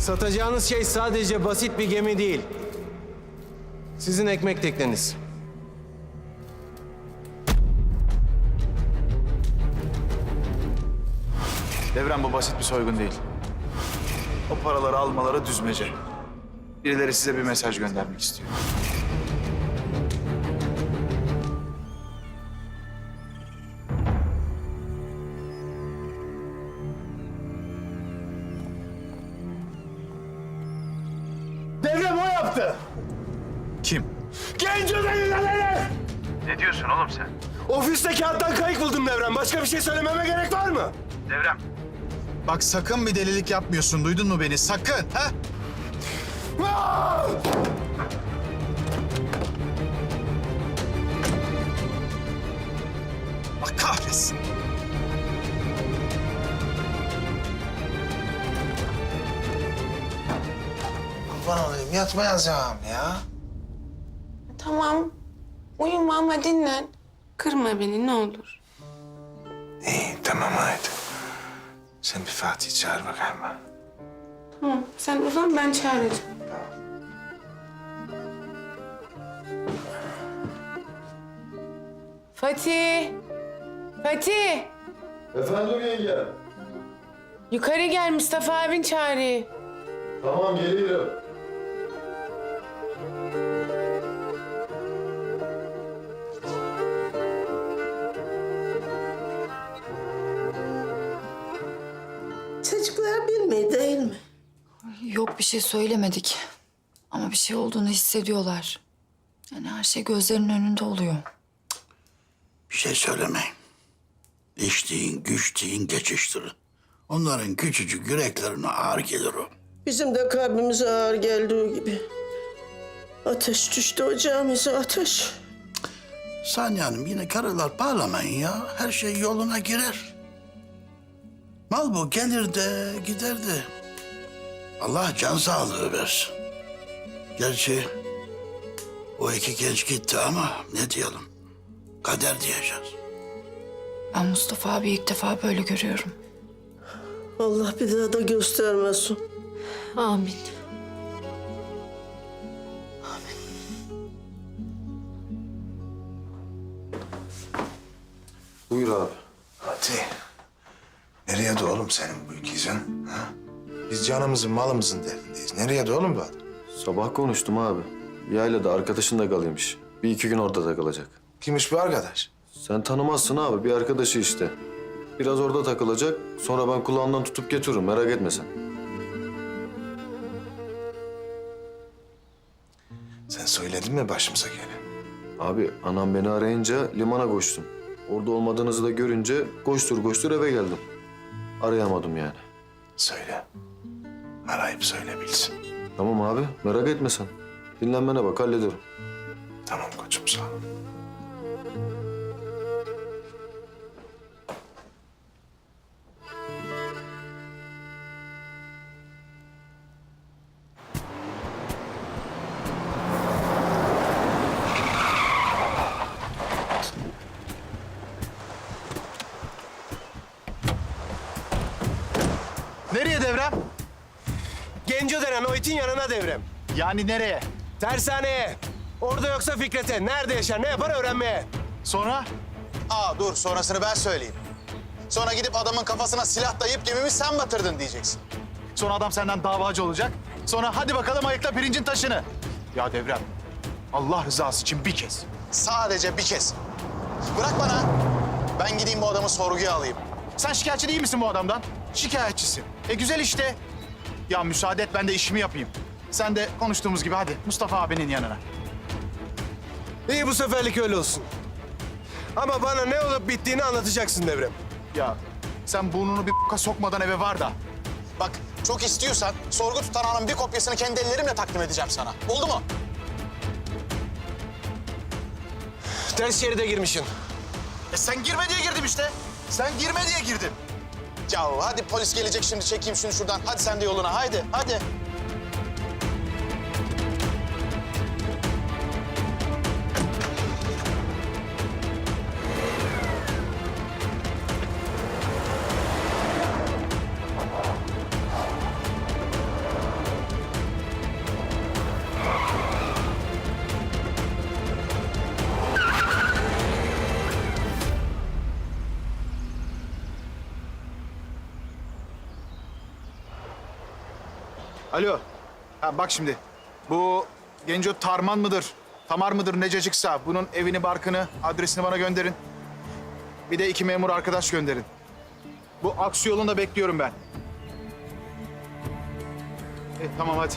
Satacağınız şey sadece basit bir gemi değil. Sizin ekmek tekneniz. Devrem bu basit bir soygun değil. O paraları almaları düzmece. Birileri size bir mesaj göndermek istiyor. Yaptı. Kim? Genco denilen herif! Ne diyorsun oğlum sen? Ofiste kağıttan kayık buldum Devrem. Başka bir şey söylememe gerek var mı? Devrem. Bak sakın bir delilik yapmıyorsun. Duydun mu beni? Sakın. Ha? Aa! Bak kahretsin. Kurban olayım yatmayacağım ya. Tamam. Uyuma ama dinlen. Kırma beni ne olur. İyi tamam haydi. Sen bir Fatih çağır bakayım. Tamam sen uzan ben çağıracağım. Fatih. Fatih. Efendim yenge. Yukarı gel Mustafa abin çağırıyor. Tamam geliyorum. Bir şey söylemedik. Ama bir şey olduğunu hissediyorlar. Yani her şey gözlerinin önünde oluyor. Bir şey söylemeyin. İçtiğin, güçtiğin geçiştirin. Onların küçücük yüreklerine ağır gelir o. Bizim de kalbimize ağır geldiği gibi. Ateş düştü ocağımıza ateş. Saniye Hanım yine karılar bağlamayın ya. Her şey yoluna girer. Mal bu gelir de gider de. Allah can sağlığı versin. Gerçi o iki genç gitti ama ne diyelim. Kader diyeceğiz. Ben Mustafa abi ilk defa böyle görüyorum. Allah bir daha da göstermesin. Amin. Buyur abi. Fatih. Nereye de oğlum senin bu ikizin? Ha? Biz canımızın malımızın derdindeyiz. Nereye de oğlum bu adam? Sabah konuştum abi. Yaylada arkadaşın da kalıyormuş. Bir iki gün orada takılacak. Kimmiş bu arkadaş? Sen tanımazsın abi bir arkadaşı işte. Biraz orada takılacak. Sonra ben kulağından tutup getiririm merak etme sen. Sen söyledin mi başımıza gelen? Abi anam beni arayınca limana koştum. Orada olmadığınızı da görünce koştur koştur eve geldim. Arayamadım yani. Söyle. Arayıp söyle bilsin. Tamam abi merak etme sen. Dinlenmene bak hallederim. Tamam koçum sağ ol. İtin yanına Devrem. Yani nereye? Tersaneye. Orada yoksa Fikret'e. Nerede yaşar, ne yapar öğrenmeye. Sonra? Aa dur sonrasını ben söyleyeyim. Sonra gidip adamın kafasına silah dayayıp gemimi sen batırdın diyeceksin. Sonra adam senden davacı olacak. Sonra hadi bakalım ayıkla pirincin taşını. Ya Devrem, Allah rızası için bir kez. Sadece bir kez. Bırak bana. Ben gideyim bu adamı sorguya alayım. Sen şikayetçi değil misin bu adamdan? Şikayetçisin. E güzel işte. Ya müsaade et ben de işimi yapayım. Sen de konuştuğumuz gibi hadi Mustafa abinin yanına. İyi bu seferlik öyle olsun. Ama bana ne olup bittiğini anlatacaksın Devrem. Ya sen burnunu bir b**ka sokmadan eve var da. Bak çok istiyorsan sorgu tutanağının bir kopyasını kendi ellerimle takdim edeceğim sana. Oldu mu? Ters şeride girmişsin. E sen girme diye girdim işte. Sen girme diye girdin. Ya hadi polis gelecek şimdi çekeyim şunu şuradan. Hadi sen de yoluna haydi hadi. Alo. Ha, bak şimdi. Bu Genco Tarman mıdır? Tamar mıdır necacıksa bunun evini barkını adresini bana gönderin. Bir de iki memur arkadaş gönderin. Bu Aksu yolunda bekliyorum ben. E, tamam hadi.